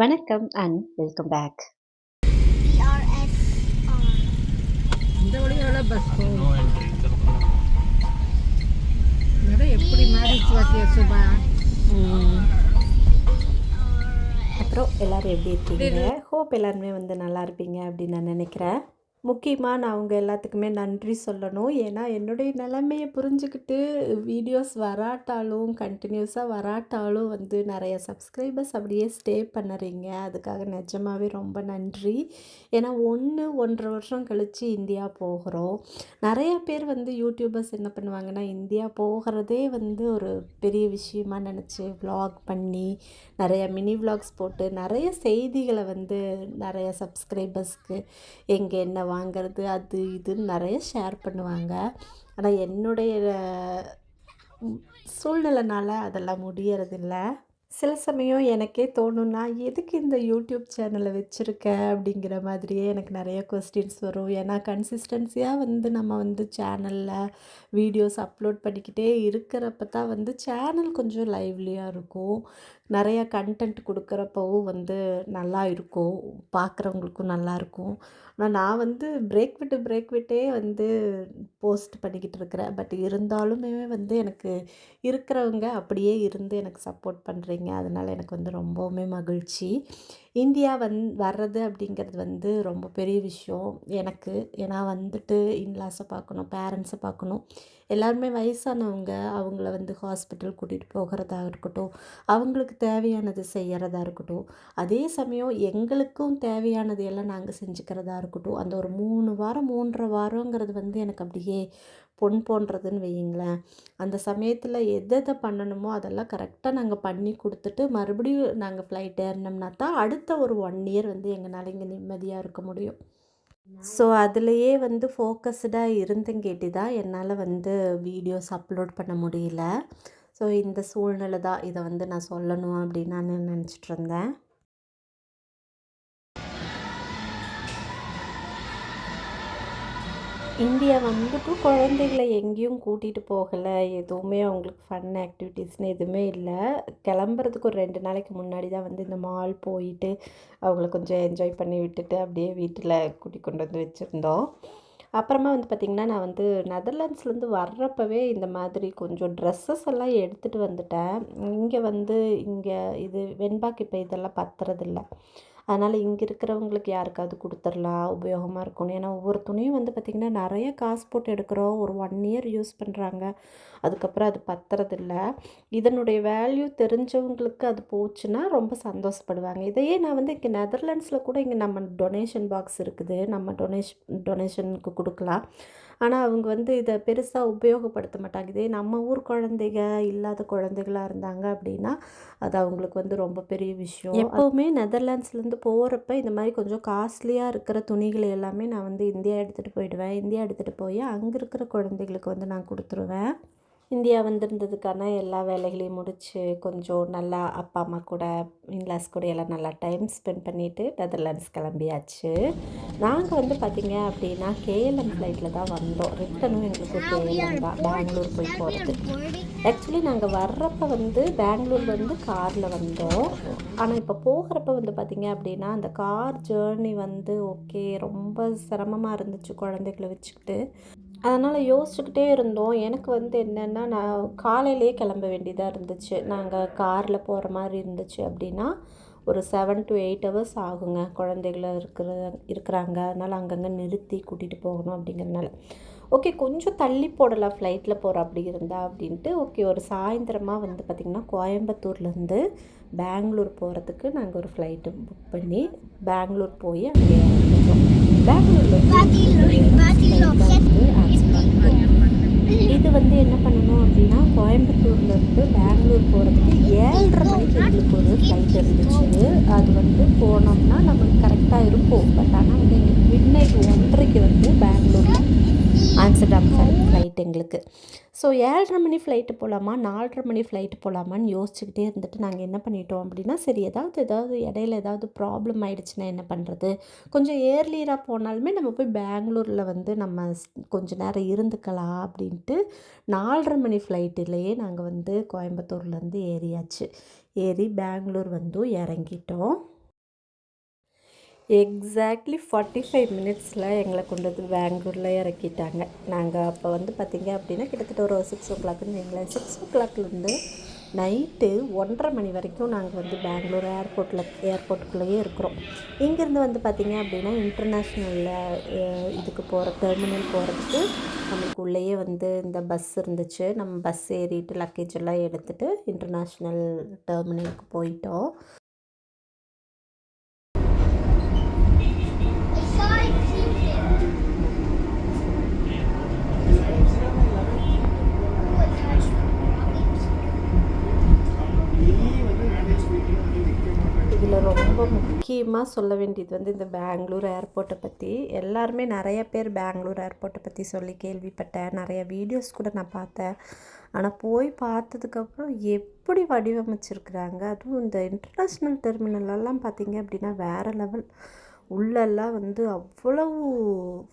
வணக்கம் and welcome back. இந்த bus போகும் எப்படி மாறிச்சு பார்த்தியா சுபா? அப்புறம் எல்லோரும் எப்படி இருக்கீங்க? ஹோப் எல்லாருமே வந்து நல்லா இருப்பீங்க அப்படின்னு நான் நினைக்கிறேன். முக்கியமாக நான் அவங்க எல்லாத்துக்குமே நன்றி சொல்லணும். ஏன்னா என்னுடைய நிலைமையை புரிஞ்சுக்கிட்டு வீடியோஸ் வராட்டாலும் கண்டினியூஸாக வராட்டாலும் வந்து நிறைய சப்ஸ்கிரைபர்ஸ் அப்படியே ஸ்டே பண்ணுறீங்க. அதுக்காக நிஜமாகவே ரொம்ப நன்றி. ஏன்னா ஒன்று ஒன்றரை வருஷம் கழித்து இந்தியா போகிறோம். நிறைய பேர் வந்து யூடியூபர்ஸ் என்ன பண்ணுவாங்கன்னா இந்தியா போகிறதே வந்து ஒரு பெரிய விஷயமா நினச்சி வ்ளாக் பண்ணி நிறைய மினி vlogs போட்டு நிறைய செய்திகளை வந்து நிறைய சப்ஸ்கிரைபர்ஸ்க்கு எங்கே என்ன வாங்குறது அது இதுன்னு நிறைய ஷேர் பண்ணுவாங்க. ஆனால் என்னுடைய சூழ்நிலைனால் சூழ்நிலைனால அதெல்லாம் முடியறதில்ல. சில சமயம் எனக்கே தோணும் நான் எதுக்கு இந்த யூடியூப் சேனலை வச்சுருக்க? அப்படிங்கிற மாதிரியே எனக்கு நிறைய கொஸ்டின்ஸ் வரும். ஏன்னா கன்சிஸ்டன்சியாக வந்து நம்ம வந்து சேனலில் வீடியோஸ் அப்லோட் பண்ணிக்கிட்டே இருக்கிறப்ப தான் வந்து சேனல் கொஞ்சம் லைவ்லியாக இருக்கும். நிறையா கண்டென்ட் கொடுக்குறப்பவும் வந்து நல்லா இருக்கும். பார்க்குறவங்களுக்கும் நல்லாயிருக்கும் ஆனால் நான் வந்து பிரேக் விட்டு பிரேக் விட்டே வந்து போஸ்ட் பண்ணிக்கிட்டு இருக்கிறேன். பட் இருந்தாலுமே வந்து எனக்கு இருக்கிறவங்க அப்படியே இருந்து எனக்கு சப்போர்ட் பண்ணுறீங்க அதனால் எனக்கு வந்து ரொம்பவுமே மகிழ்ச்சி. இந்தியா வந் வர்றது அப்படிங்கிறது வந்து ரொம்ப பெரிய விஷயம். எனக்கு ஏன்னா வந்துட்டு இன்லாஸை பார்க்கணும் பேரண்ட்ஸை பார்க்கணும். எல்லாருமே வயசானவங்க அவங்கள வந்து ஹாஸ்பிட்டல் கூட்டிகிட்டு போகிறதா இருக்கட்டும் அவங்களுக்கு தேவையானது செய்கிறதா இருக்கட்டும் அதே சமயம் எங்களுக்கும் தேவையானது எல்லாம் நாங்கள் செஞ்சுக்கிறதா இருக்கட்டும் அந்த ஒரு மூணு வாரம் மூன்றரை வாரங்கிறது வந்து எனக்கு அப்படியே பொன் போன்றதுன்னு வையுங்களேன். அந்த சமயத்தில் எது எதை பண்ணணுமோ அதெல்லாம் கரெக்டாக நாங்கள் பண்ணி கொடுத்துட்டு மறுபடியும் நாங்கள் ஃப்ளைட் ஏறினோம்னா தான் அடுத்த ஒரு ஒன் இயர் வந்து எங்களால் இங்கே நிம்மதியாக இருக்க முடியும். ஸோ அதுலேயே வந்து ஃபோக்கஸ்டாக இருந்தங்கேட்டி தான் என்னால் வந்து வீடியோஸ் அப்லோட் பண்ண முடியல. ஸோ இந்த சூழ்நிலை தான் இதை வந்து நான் சொல்லணும் அப்படின்னு நான் நினச்சிட்ருந்தேன் இந்தியா வந்துட்டு குழந்தைகளை எங்கேயும் கூட்டிகிட்டு போகலை. எதுவுமே அவங்களுக்கு ஃபன் ஆக்டிவிட்டீஸ்னு எதுவுமே இல்லை. கிளம்புறதுக்கு ஒரு ரெண்டு நாளைக்கு முன்னாடி தான் வந்து இந்த மால் போயிட்டு அவங்கள கொஞ்சம் என்ஜாய் பண்ணி விட்டுட்டு அப்படியே வீட்டில் கூட்டி கொண்டு வந்து வச்சுருந்தோம். அப்புறமா வந்து பார்த்திங்கன்னா நான் வந்து நெதர்லாண்ட்ஸ்லேருந்து வர்றப்பவே இந்த மாதிரி கொஞ்சம் ட்ரெஸ்ஸஸ் எல்லாம் எடுத்துகிட்டு வந்துட்டேன். இங்கே வந்து இங்கே இது வெண்பாக்கு இப்போ இதெல்லாம் பத்துறதில்ல. அதனால் இங்கே இருக்கிறவங்களுக்கு யாருக்காவது கொடுத்துர்லாம் உபயோகமாக இருக்கும் ஏன்னா ஒவ்வொரு துணியும் வந்து பார்த்திங்கன்னா நிறைய காசு போட்டு எடுக்கிறோம். ஒரு ஒன் இயர் யூஸ் பண்ணுறாங்க அதுக்கப்புறம் அது பத்துறதில்ல. இதனுடைய வேல்யூ தெரிஞ்சவங்களுக்கு அது போச்சுன்னா ரொம்ப சந்தோஷப்படுவாங்க. இதையே நான் வந்து இங்கே நெதர்லாண்ட்ஸில் கூட இங்கே நம்ம டொனேஷன் பாக்ஸ் இருக்குது. நம்ம டொனேஷன் டொனேஷனுக்கு கொடுக்கலாம். ஆனால் அவங்க வந்து இதை பெருசாக உபயோகப்படுத்த மாட்டாங்க. இதே நம்ம ஊர் குழந்தைங்க இல்லாத குழந்தைகளாக இருந்தாங்க அப்படின்னா அது அவங்களுக்கு வந்து ரொம்ப பெரிய விஷயம். எப்போவுமே நெதர்லாண்ட்ஸ்லேருந்து போகிறப்ப இந்த மாதிரி கொஞ்சம் காஸ்ட்லியாக இருக்கிற துணிகளை எல்லாமே நான் வந்து இந்தியா எடுத்துகிட்டு போயிடுவேன். இந்தியா எடுத்துகிட்டு போய் அங்கே இருக்கிற குழந்தைகளுக்கு வந்து நான் கொடுத்துருவேன். இந்தியா வந்திருந்ததுக்கான எல்லா வேலைகளையும் முடித்து கொஞ்சம் நல்லா அப்பா அம்மா கூட இன்லாஸ் கூட எல்லாம் நல்லா டைம் ஸ்பெண்ட் பண்ணிவிட்டு நெதர்லாண்ட்ஸ் கிளம்பியாச்சு. நாங்கள் வந்து பார்த்திங்க அப்படின்னா கேஎல்எம் ஃப்ளைட்டில் தான் வந்தோம். ரிட்டனும் எங்களுக்கு கேஎல்எம் தான். பெங்களூர் போய் போகிறது ஆக்சுவலி நாங்கள் வர்றப்ப வந்து பெங்களூர்லேருந்து காரில் வந்தோம். ஆனால் இப்போ போகிறப்ப வந்து பார்த்திங்க அப்படின்னா அந்த கார் ஜேர்னி வந்து ஓகே ரொம்ப சிரமமாக இருந்துச்சு குழந்தைகளை வச்சுக்கிட்டு. அதனால் யோசிச்சுக்கிட்டே இருந்தோம். எனக்கு வந்து என்னென்னா நான் காலையிலேயே கிளம்ப வேண்டியதாக இருந்துச்சு. நாங்கள் காரில் போகிற மாதிரி இருந்துச்சு அப்படின்னா ஒரு செவன் டு எயிட் ஹவர்ஸ் ஆகுங்க. குழந்தைகள இருக்கிற இருக்கிறாங்க. அதனால் அங்கங்கே நிறுத்தி கூட்டிகிட்டு போகணும் அப்படிங்கிறனால ஓகே கொஞ்சம் தள்ளி போடலாம். ஃப்ளைட்டில் போகிற அப்படி இருந்தா அப்படின்ட்டு. ஓகே ஒரு சாயந்தரமாக வந்து பார்த்திங்கன்னா கோயம்புத்தூர்லேருந்து பெங்களூர் போகிறதுக்கு நாங்கள் ஒரு ஃப்ளைட்டு புக் பண்ணி பெங்களூர் போய் அங்கே பெங்களூரில் வந்து என்ன பண்ணணும் அப்படின்னா கோயம்புத்தூர்லேருந்து பெங்களூர் போகிறதுக்கு ஏழரை மணிக்கு எங்களுக்கு ஒரு ஃப்ளைட் இருந்துச்சு. அது வந்து போனோம்னா நமக்கு கரெக்டாக இருக்கும். பட் ஆனால் வந்து எங்களுக்கு மிட் நைட் ஒன்றரைக்கு வந்து பெங்களூரில் ஆம்ஸ்டர்டாம் ஃப்ளைட் எங்களுக்கு. ஸோ ஏழரை மணி ஃப்ளைட்டு போகலாமா நாலரை மணி ஃப்ளைட்டு போகலாமான்னு யோசிச்சுக்கிட்டே இருந்துட்டு நாங்கள் என்ன பண்ணிட்டோம் அப்படின்னா சரி ஏதாவது ஏதாவது இடையில ஏதாவது ப்ராப்ளம் ஆகிடுச்சுன்னா என்ன பண்ணுறது கொஞ்சம் ஏர்லியராக போனாலுமே நம்ம போய் பெங்களூரில் வந்து நம்ம ஸ்- கொஞ்ச நேரம் இருந்துக்கலாம் அப்படின்ட்டு நாலரை மணி ஃப்ளைட்டிலேயே நாங்கள் வந்து கோயம்புத்தூர்லேருந்து ஏறியாச்சு. ஏறி பெங்களூர் வந்து இறங்கிட்டோம். எக்ஸாக்ட்லி ஃபார்ட்டி ஃபைவ் மினிட்ஸில் எங்களை கொண்டு வந்து பெங்களூரில் இறக்கிட்டாங்க. நாங்கள் அப்போ வந்து பார்த்திங்க அப்படின்னா கிட்டத்தட்ட ஒரு சிக்ஸ் ஓ கிளாக்குன்னு எங்களை சிக்ஸ் ஓ கிளாக்லேருந்து நைட்டு ஒன்றரை மணி வரைக்கும் நாங்கள் வந்து பெங்களூர் ஏர்போர்ட்டில் ஏர்போர்ட்டுக்குள்ளேயே இருக்கிறோம். இங்கேருந்து வந்து பார்த்திங்க அப்படின்னா இன்டர்நேஷ்னலில் இதுக்கு போகிற டெர்மினல் போகிறதுக்கு நம்மளுக்கு உள்ளேயே வந்து இந்த பஸ் இருந்துச்சு. நம்ம பஸ் ஏறிட்டு லக்கேஜ் எல்லாம் எடுத்துகிட்டு இன்டர்நேஷ்னல் டெர்மினலுக்கு போயிட்டோம் இதில் ரொம்ப முக்கியமாக சொல்ல வேண்டியது வந்து இந்த பெங்களூர் ஏர்போர்ட்டை பற்றி எல்லாருமே நிறைய பேர் பெங்களூர் ஏர்போர்ட்டை பற்றி சொல்லி கேள்விப்பட்டேன். நிறைய வீடியோஸ் கூட நான் பார்த்தேன். ஆனால் போய் பார்த்ததுக்கப்புறம் எப்படி வடிவமைச்சிருக்கிறாங்க? அதுவும் இந்த இன்டர்நேஷ்னல் டெர்மினலெல்லாம் பார்த்திங்க அப்படின்னா வேறு லெவல் உள்ளெல்லாம் வந்து அவ்வளவு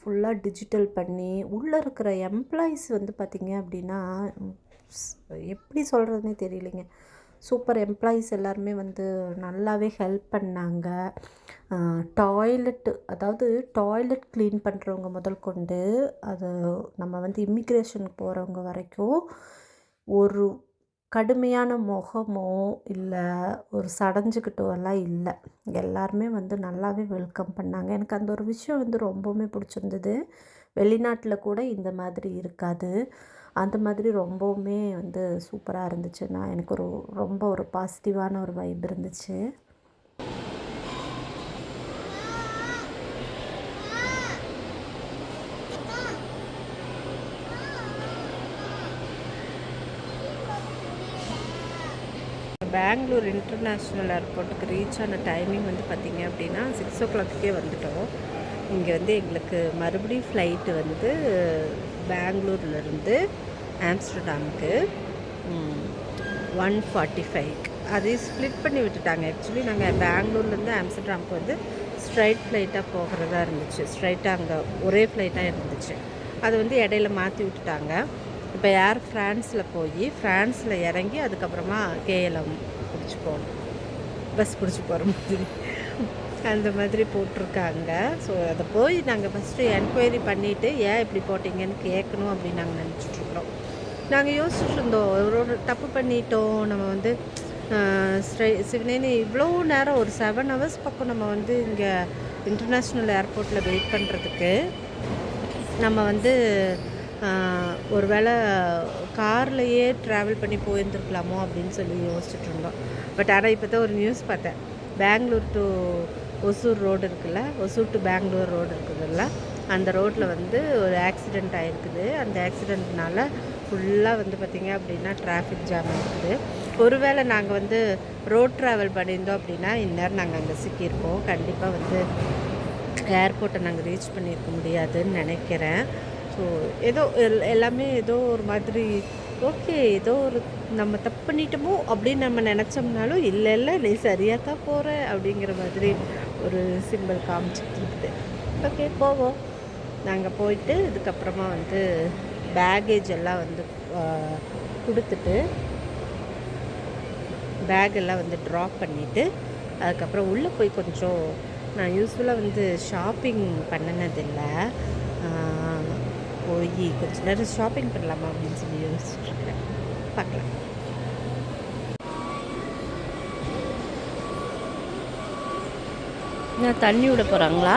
ஃபுல்லாக டிஜிட்டல் பண்ணி உள்ளே இருக்கிற எம்ப்ளாயீஸ் வந்து பார்த்திங்க அப்படின்னா எப்படி சொல்கிறதுனே தெரியலைங்க. சூப்பர் எம்ப்ளாயீஸ் எல்லாருமே வந்து நல்லாவே ஹெல்ப் பண்ணாங்க. டாய்லெட்டு அதாவது டாய்லெட் க்ளீன் பண்ணுறவங்க முதல் கொண்டு அது நம்ம வந்து இமிக்ரேஷனுக்கு போகிறவங்க வரைக்கும் ஒரு கடுமையான முகமோ இல்லை ஒரு சடைஞ்சுக்கிட்டோ எல்லாம் இல்லை. எல்லாருமே வந்து நல்லாவே வெல்கம் பண்ணாங்க. எனக்கு அந்த ஒரு விஷயம் வந்து ரொம்பவுமே பிடிச்சிருந்தது. வெளிநாட்டில் கூட இந்த மாதிரி இருக்காது. அந்த மாதிரி ரொம்பவுமே வந்து சூப்பராக இருந்துச்சு. நான் எனக்கு ஒரு ரொம்ப ஒரு பாசிட்டிவான ஒரு வைப் இருந்துச்சு. பெங்களூர் இன்டர்நேஷ்னல் ஏர்போர்ட்டுக்கு ரீச் ஆன டைமிங் வந்து பார்த்திங்க அப்படின்னா சிக்ஸ் ஓ கிளாக்குக்கே வந்துட்டோம். இங்கே வந்து எங்களுக்கு மறுபடியும் ஃப்ளைட்டு வந்து பெங்களூர்லேருந்து ஆம்ஸ்டர்டாமுக்கு. ஒன் ஃபார்ட்டி ஃபைவ் அதையும் ஸ்ப்ளிட் பண்ணி விட்டுட்டாங்க. ஆக்சுவலி நாங்கள் பெங்களூர்லேருந்து ஆம்ஸ்டர்டாமுக்கு வந்து ஸ்ட்ரைட் ஃப்ளைட்டாக போகிறதா இருந்துச்சு. ஸ்ட்ரைட்டாக அங்கே ஒரே ஃப்ளைட்டாக இருந்துச்சு. அது வந்து இடையில மாற்றி விட்டுட்டாங்க. இப்போ ஏர் ஃப்ரான்ஸில் போய் ஃப்ரான்ஸில் இறங்கி அதுக்கப்புறமா கேஎல்எம் பிடிச்சி போகணும். பஸ் பிடிச்சி போகிற மாதிரி. அந்த மாதிரி போட்டிருக்காங்க. ஸோ அதை போய் நாங்கள் ஃபஸ்ட்டு என்கொயரி பண்ணிவிட்டு ஏன் இப்படி போட்டிங்கன்னு கேட்கணும் அப்படின்னு நாங்கள் நினச்சிட்ருக்குறோம் நாங்கள் யோசிச்சுட்டு இருந்தோம். ஒரு தப்பு பண்ணிட்டோம். நம்ம வந்து ஸ்ட்ரை சிவனேனி இவ்வளோ நேரம் ஒரு செவன் ஹவர்ஸ் பக்கம் நம்ம வந்து இங்கே இன்டர்நேஷ்னல் ஏர்போர்ட்டில் வெயிட் பண்ணுறதுக்கு நம்ம வந்து ஒரு வேளை கார்லேயே ட்ராவல் பண்ணி போயிருந்துருக்கலாமோ அப்படின்னு சொல்லி யோசிச்சுட்டு இருந்தோம். பட் ஆனால் இப்போ தான் ஒரு நியூஸ் பார்த்தேன். பெங்களூர் டு ஒசூர் ரோடு இருக்குல்ல? ஒசூர் டு பெங்களூர் ரோடு இருக்குதுல்ல? அந்த ரோட்டில் வந்து ஒரு ஆக்சிடெண்ட் ஆகிருக்குது அந்த ஆக்சிடெண்ட்னால ஃபுல்லாக வந்து பார்த்திங்க அப்படின்னா டிராஃபிக் ஜாம் இருக்குது. ஒருவேளை நாங்கள் வந்து ரோட் ட்ராவல் பண்ணியிருந்தோம் அப்படின்னா இந்நேரம் நாங்கள் அங்கே சிக்கியிருப்போம். கண்டிப்பாக வந்து ஏர்போர்ட்டை நாங்கள் ரீச் பண்ணியிருக்க முடியாதுன்னு நினைக்கிறேன். ஸோ ஏதோ எல் எல்லாமே ஏதோ ஒரு மாதிரி ஓகே ஏதோ ஒரு நம்ம தப்பு பண்ணிட்டோமோ அப்படின்னு நம்ம நினச்சோம்னாலும் இல்லை இல்லை நீ சரியாக தான் போகிற அப்படிங்கிற மாதிரி ஒரு சிம்பிள் காமிச்சிட்டு இருக்குது. ஓகே போவோம். நாங்கள் போயிட்டு இதுக்கப்புறமா வந்து பேகேஜ் எல்லாம் வந்து கொடுத்துட்டு பேக் எல்லாம் வந்து ட்ராப் பண்ணிவிட்டு அதுக்கப்புறம் உள்ளே போய் கொஞ்சம் நான் யூஸ்ஃபுல்லாக வந்து ஷாப்பிங் பண்ணினதில்லை. போய் கொஞ்ச நேரம் ஷாப்பிங் பண்ணலாமா அப்படின்னு சொல்லி யோசிச்சுட்ருக்கேன். பார்க்கலாம். நான் தண்ணி விட போகிறாங்களா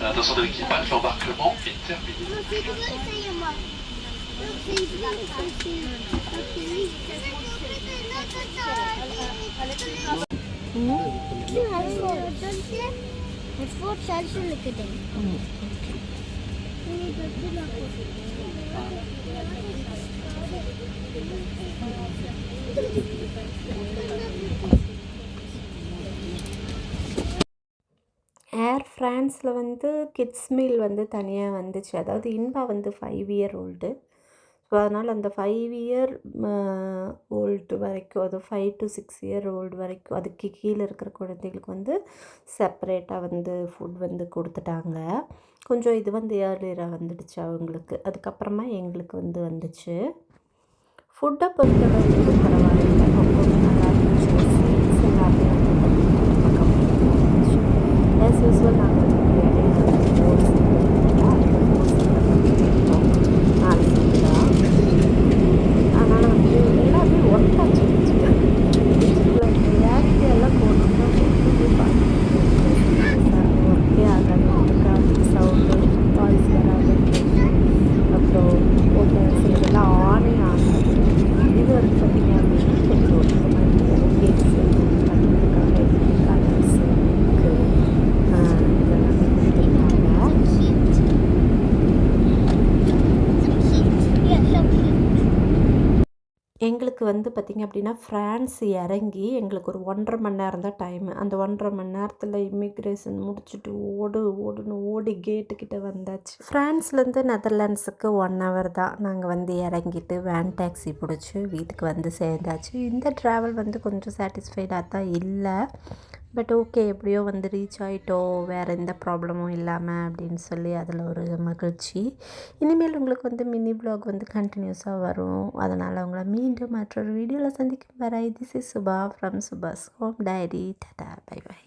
Attention de l'équipage, l'embarquement est terminé. ஃப்ரான்ஸில் வந்து கிட்ஸ் மீல் வந்து தனியாக வந்துச்சு. அதாவது இன்பா வந்து ஃபைவ் இயர் ஓல்டு ஸோ அதனால் அந்த ஃபைவ் இயர் ஓல்டு வரைக்கும் அது five to six year old வரைக்கும் அதுக்கு கீழே இருக்கிற குழந்தைகளுக்கு வந்து செப்பரேட்டாக வந்து ஃபுட் வந்து கொடுத்துட்டாங்க. கொஞ்சம் இது வந்து ஏர்லியராக வந்துடுச்சு அவங்களுக்கு. அதுக்கப்புறமா எங்களுக்கு வந்து வந்துச்சு. ஃபுட்டை பொறுத்தவரைக்கும் பரவாயில்ல ரொம்பவே நல்லா இருந்துச்சு ஸ்வீட்ஸ் எல்லாமே வந்து ரொம்ப கம்மியாக இருந்துச்சு ஆஸ் யூஸ்வல் நாங்கள் வந்து இடையில வந்து ஓட்ஸ் நாலு தான் அதனால் வந்து எல்லாமே ஒர்க்காச்சு ரியாலிட்டி எல்லாம் போனோம்னா ஒன்றுமே பார்க்க ஒர்க்கே ஆகாது சவுண்டு வாய்ஸ் வராது அப்புறம் போட்ட சிலதெல்லாம் ஆனே ஆகாது இது வந்து பார்த்தீங்க அப்படின்னா கொஞ்சம் ஒர்க்கமாக இருக்குது கேக்ஸ் பண்ணுறதுக்காக கலர்ஸ் இதெல்லாம் கொடுத்துருக்காங்க Ja, zo cute. எங்களுக்கு வந்து பார்த்திங்க அப்படின்னா ஃப்ரான்ஸ் இறங்கி எங்களுக்கு ஒரு ஒன்றரை மணி நேரம் தான் டைமு அந்த ஒன்றரை மணி நேரத்தில் இமிக்ரேஷன் முடிச்சுட்டு ஓடு ஓடுன்னு ஓடி கேட்டுக்கிட்ட வந்தாச்சு. ஃப்ரான்ஸ்லேருந்து நெதர்லாண்ட்ஸுக்கு ஒன் ஹவர் தான். நாங்கள் வந்து இறங்கிட்டு வேன் டாக்ஸி பிடிச்சி வீட்டுக்கு வந்து சேர்ந்தாச்சு. இந்த ட்ராவல் வந்து கொஞ்சம் சாட்டிஸ்ஃபைடாக தான் இல்லை. பட் ஓகே எப்படியோ வந்து ரீச் ஆகிட்டோம் வேறு எந்த ப்ராப்ளமும் இல்லாமல் அப்படின்னு சொல்லி அதில் ஒரு மகிழ்ச்சி. இனிமேல் உங்களுக்கு வந்து மினி ப்ளாக் வந்து கண்டினியூஸாக வரும். அதனால் உங்களை மீண்டும் மற்றொரு வீடியோவில் சந்திக்கும் வரை this is Subha from Subha's home diary tata bye bye